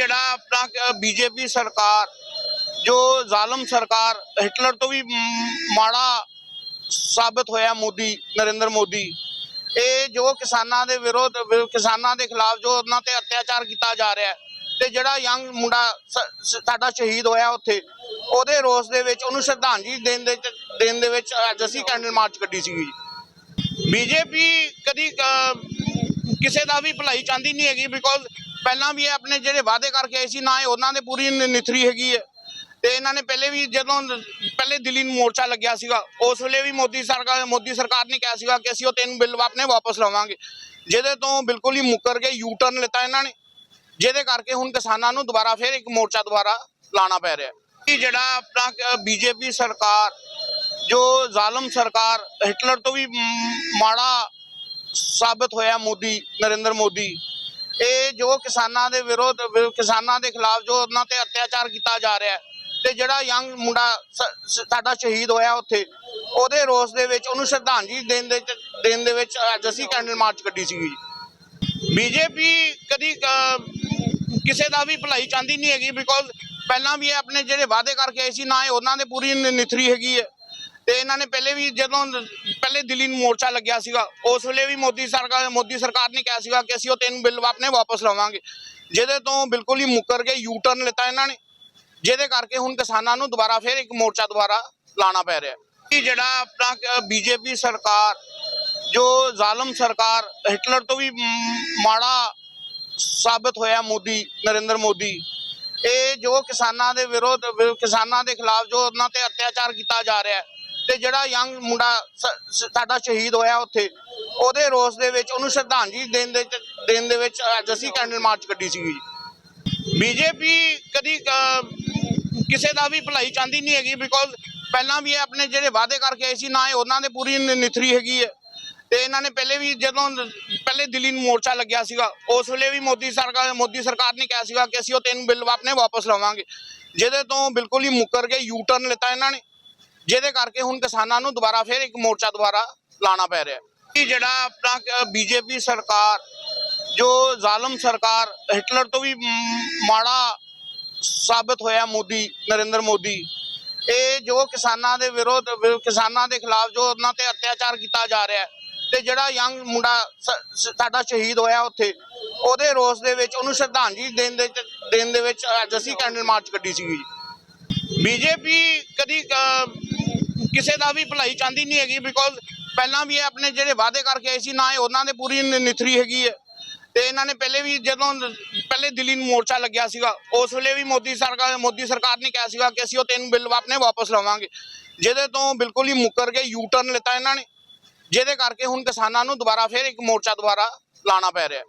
ਜਿਹੜਾ ਆਪਣਾ ਬੀਜੇਪੀ ਸਰਕਾਰ, ਜੋ ਜ਼ਾਲਮ ਸਰਕਾਰ, ਹਿਟਲਰ ਤੋਂ ਵੀ ਮਾੜਾ ਸਾਬਤ ਹੋਇਆ ਮੋਦੀ, ਨਰਿੰਦਰ ਮੋਦੀ, ਇਹ ਜੋ ਕਿਸਾਨਾਂ ਦੇ ਵਿਰੋਧ ਕਿਸਾਨਾਂ ਦੇ ਖਿਲਾਫ ਜੋ ਉਹਨਾਂ ਤੇ ਅਤਿਆਚਾਰ ਕੀਤਾ ਜਾ ਰਿਹਾ ਤੇ ਜਿਹੜਾ ਯੰਗ ਮੁੰਡਾ ਸਾਡਾ ਸ਼ਹੀਦ ਹੋਇਆ ਉੱਥੇ, ਉਹਦੇ ਰੋਸ ਦੇ ਵਿੱਚ ਉਹਨੂੰ ਸ਼ਰਧਾਂਜਲੀ ਦੇਣ ਦੇ ਦੇਣ ਦੇ ਵਿੱਚ ਅੱਜ ਅਸੀਂ ਕੈਂਡਲ ਮਾਰਚ ਕੱਢੀ ਸੀਗੀ ਜੀ। ਬੀਜੇਪੀ ਕਦੀ ਕਿਸੇ ਦਾ ਵੀ ਭਲਾਈ ਚਾਹੁੰਦੀ ਨਹੀਂ ਹੈਗੀ ਬਿਕੋਜ਼ ਪਹਿਲਾਂ ਵੀ ਇਹ ਆਪਣੇ ਜਿਹੜੇ ਵਾਅਦੇ ਕਰਕੇ ਆਏ ਸੀ, ਨਾ ਇਹ ਉਹਨਾਂ ਦੇ ਪੂਰੀ ਨਿਥਰੀ ਹੈਗੀ ਹੈ। ਤੇ ਇਹਨਾਂ ਨੇ ਪਹਿਲੇ ਵੀ ਜਦੋਂ ਪਹਿਲੇ ਦਿੱਲੀ ਨੂੰ ਮੋਰਚਾ ਲੱਗਿਆ ਸੀਗਾ, ਉਸ ਵੇਲੇ ਵੀ ਮੋਦੀ ਸਰਕਾਰ ਮੋਦੀ ਸਰਕਾਰ ਨੇ ਕਿਹਾ ਸੀਗਾ ਕਿ ਅਸੀਂ ਉਹ ਤਿੰਨ ਬਿੱਲ ਆਪਣੇ ਵਾਪਸ ਲਵਾਂਗੇ। ਜਿਹਦੇ ਤੋਂ ਬਿਲਕੁਲ ਹੀ ਮੁੱਕਰ ਕੇ ਯੂ ਟਰਨ ਲਿੱਤਾ ਇਹਨਾਂ ਨੇ। ਜਿਹਦੇ ਕਰਕੇ ਹੁਣ ਕਿਸਾਨਾਂ ਨੂੰ ਦੁਬਾਰਾ ਫਿਰ ਇੱਕ ਮੋਰਚਾ ਦੁਬਾਰਾ ਲਾਣਾ ਪੈ ਰਿਹਾ ਕਿ ਜਿਹੜਾ ਆਪਣਾ ਬੀਜੇਪੀ ਸਰਕਾਰ, ਜੋ ਜ਼ਾਲਮ ਸਰਕਾਰ ਹਿਟਲਰ ਤੋਂ ਵੀ ਮਾੜਾ ਸਾਬਤ ਹੋਇਆ ਮੋਦੀ, ਨਰਿੰਦਰ ਮੋਦੀ ਇਹ ਜੋ ਕਿਸਾਨਾਂ ਦੇ ਵਿਰੋਧ ਕਿਸਾਨਾਂ ਦੇ ਖਿਲਾਫ ਜੋ ਉਹਨਾਂ ਤੇ ਅਤਿਆਚਾਰ ਕੀਤਾ ਜਾ ਰਿਹਾ ਹੈ, ਤੇ ਜਿਹੜਾ ਯੰਗ ਮੁੰਡਾ ਸਾਡਾ ਸ਼ਹੀਦ ਹੋਇਆ ਉੱਥੇ, ਉਹਦੇ ਰੋਸ ਦੇ ਵਿੱਚ ਉਹਨੂੰ ਸ਼ਰਧਾਂਜਲੀ ਦੇਣ ਦੇ ਦੇਣ ਦੇ ਵਿੱਚ ਅੱਜ ਅਸੀਂ ਕੈਂਡਲ ਮਾਰਚ ਕੱਢੀ ਸੀਗੀ ਜੀ। ਬੀਜੇਪੀ ਕਦੀ ਕਿਸੇ ਦਾ ਵੀ ਭਲਾਈ ਚਾਹੁੰਦੀ ਨਹੀਂ ਹੈਗੀ ਬਿਕੋਜ਼ ਪਹਿਲਾਂ ਵੀ ਇਹ ਆਪਣੇ ਜਿਹੜੇ ਵਾਅਦੇ ਕਰਕੇ ਆਏ ਸੀ, ਨਾ ਇਹ ਉਹਨਾਂ ਦੇ ਪੂਰੀ ਨਿਥਰੀ ਹੈਗੀ ਹੈ। ਤੇ ਇਹਨਾਂ ਨੇ ਪਹਿਲੇ ਵੀ ਜਦੋਂ ਪਹਿਲੇ ਦਿੱਲੀ ਨੂੰ ਮੋਰਚਾ ਲੱਗਿਆ ਸੀਗਾ, ਉਸ ਵੇਲੇ ਵੀ ਮੋਦੀ ਸਰਕਾਰ ਮੋਦੀ ਸਰਕਾਰ ਨੇ ਕਿਹਾ ਸੀਗਾ ਕਿ ਅਸੀਂ ਉਹ ਤਿੰਨ ਬਿੱਲ ਆਪਣੇ ਵਾਪਸ ਲਵਾਂਗੇ। ਜਿਹਦੇ ਤੋਂ ਬਿਲਕੁਲ ਹੀ ਮੁੱਕਰ ਕੇ ਯੂ ਟਰਨ ਲਿੱਤਾ ਇਹਨਾਂ ਨੇ। ਜਿਹਦੇ ਕਰਕੇ ਹੁਣ ਕਿਸਾਨਾਂ ਨੂੰ ਦੁਬਾਰਾ ਫਿਰ ਇੱਕ ਮੋਰਚਾ ਦੁਬਾਰਾ ਲਾਣਾ ਪੈ ਰਿਹਾ ਕਿ ਜਿਹੜਾ ਆਪਣਾ ਬੀਜੇਪੀ ਸਰਕਾਰ, ਜੋ ਜ਼ਾਲਮ ਸਰਕਾਰ, ਹਿਟਲਰ ਤੋਂ ਵੀ ਮਾੜਾ ਸਾਬਤ ਹੋਇਆ ਮੋਦੀ, ਨਰਿੰਦਰ ਮੋਦੀ, ਇਹ ਜੋ ਕਿਸਾਨਾਂ ਦੇ ਵਿਰੋਧ, ਕਿਸਾਨਾਂ ਦੇ ਖਿਲਾਫ ਜੋ ਉਹਨਾਂ ਤੇ ਅਤਿਆਚਾਰ ਕੀਤਾ ਜਾ ਰਿਹਾ ਹੈ ਤੇ ਜਿਹੜਾ ਯੰਗ ਮੁੰਡਾ ਸ- ਸਾਡਾ ਸ਼ਹੀਦ ਹੋਇਆ ਉੱਥੇ, ਉਹਦੇ ਰੋਸ ਦੇ ਵਿੱਚ ਉਹਨੂੰ ਸ਼ਰਧਾਂਜਲੀ ਦੇਣ ਦੇ ਦੇਣ ਦੇ ਵਿੱਚ ਅੱਜ ਅਸੀਂ ਕੈਂਡਲ ਮਾਰਚ ਕੱਢੀ ਸੀਗੀ ਜੀ। ਬੀਜੇਪੀ ਕਦੀ ਕਿਸੇ ਦਾ ਵੀ ਭਲਾਈ ਚਾਹੁੰਦੀ ਨਹੀਂ ਹੈਗੀ ਬਿਕੋਜ਼ ਪਹਿਲਾਂ ਵੀ ਇਹ ਆਪਣੇ ਜਿਹੜੇ ਵਾਅਦੇ ਕਰਕੇ ਆਏ ਸੀ, ਨਾ ਇਹ ਉਹਨਾਂ ਦੇ ਪੂਰੀ ਨ- ਨਿਥਰੀ ਹੈਗੀ ਹੈ। ਤੇ ਇਹਨਾਂ ਨੇ ਪਹਿਲੇ ਵੀ ਜਦੋਂ ਪਹਿਲੇ ਦਿੱਲੀ ਨੂੰ ਮੋਰਚਾ ਲੱਗਿਆ ਸੀਗਾ, ਉਸ ਵੇਲੇ ਵੀ ਮੋਦੀ ਸਰਕਾਰ ਮੋਦੀ ਸਰਕਾਰ ਨੇ ਕਿਹਾ ਸੀਗਾ ਕਿ ਅਸੀਂ ਉਹ ਤਿੰਨ ਬਿੱਲ ਆਪਣੇ ਵਾਪਸ ਲਵਾਂਗੇ। ਜਿਹਦੇ ਤੋਂ ਬਿਲਕੁਲ ਹੀ ਮੁੱਕਰ ਕੇ ਯੂ ਟਰਨ ਲਿੱਤਾ ਇਹਨਾਂ ਨੇ। ਜਿਹਦੇ ਕਰਕੇ ਹੁਣ ਕਿਸਾਨਾਂ ਨੂੰ ਦੁਬਾਰਾ ਫਿਰ ਇੱਕ ਮੋਰਚਾ ਦੁਬਾਰਾ ਲਾਣਾ ਪੈ ਰਿਹਾ ਕਿ ਜਿਹੜਾ ਆਪਣਾ ਬੀਜੇਪੀ ਸਰਕਾਰ, ਜੋ ਜ਼ਾਲਮ ਸਰਕਾਰ, ਹਿਟਲਰ ਤੋਂ ਵੀ ਮਾੜਾ ਸਾਬਤ ਹੋਇਆ ਮੋਦੀ, ਨਰਿੰਦਰ ਮੋਦੀ, ਇਹ ਜੋ ਕਿਸਾਨਾਂ ਦੇ ਵਿਰੋਧ ਕਿਸਾਨਾਂ ਦੇ ਖਿਲਾਫ ਜੋ ਉਹਨਾਂ ਤੇ ਅਤਿਆਚਾਰ ਕੀਤਾ ਜਾ ਰਿਹਾ ਤੇ ਜਿਹੜਾ ਯੰਗ ਮੁੰਡਾ ਸਾਡਾ ਸ਼ਹੀਦ ਹੋਇਆ ਉੱਥੇ, ਉਹਦੇ ਰੋਸ ਦੇ ਵਿੱਚ ਉਹਨੂੰ ਸ਼ਰਧਾਂਜਲੀ ਦੇਣ ਦੇ ਦੇਣ ਦੇ ਵਿੱਚ ਅੱਜ ਅਸੀਂ ਕੈਂਡਲ ਮਾਰਚ ਕੱਢੀ ਸੀਗੀ ਜੀ। ਬੀਜੇਪੀ ਕਦੀ ਕਿਸੇ ਦਾ ਵੀ ਭਲਾਈ ਚਾਹੁੰਦੀ ਨਹੀਂ ਹੈਗੀ ਬਿਕੋਜ਼ ਪਹਿਲਾਂ ਵੀ ਇਹ ਆਪਣੇ ਜਿਹੜੇ ਵਾਅਦੇ ਕਰਕੇ ਆਏ ਸੀ, ਨਾ ਇਹ ਉਹਨਾਂ ਦੇ ਪੂਰੀ ਨਿਥਰੀ ਹੈਗੀ ਹੈ। ਤੇ ਇਹਨਾਂ ਨੇ ਪਹਿਲੇ ਵੀ ਜਦੋਂ ਪਹਿਲੇ ਦਿੱਲੀ ਨੂੰ ਮੋਰਚਾ ਲੱਗਿਆ ਸੀਗਾ, ਉਸ ਵੇਲੇ ਵੀ ਮੋਦੀ ਸਰਕਾਰ ਮੋਦੀ ਸਰਕਾਰ ਨੇ ਕਿਹਾ ਸੀਗਾ ਕਿ ਅਸੀਂ ਉਹ ਤਿੰਨ ਬਿੱਲ ਆਪਣੇ ਵਾਪਸ ਲਵਾਂਗੇ। ਜਿਹਦੇ ਤੋਂ ਬਿਲਕੁਲ ਹੀ ਮੁੱਕਰ ਕੇ ਯੂ ਟਰਨ ਲਿੱਤਾ ਇਹਨਾਂ ਨੇ। ਜਿਹਦੇ ਕਰਕੇ ਹੁਣ ਕਿਸਾਨਾਂ ਨੂੰ ਦੁਬਾਰਾ ਫਿਰ ਇੱਕ ਮੋਰਚਾ ਦੁਬਾਰਾ ਲਾਣਾ ਪੈ ਰਿਹਾ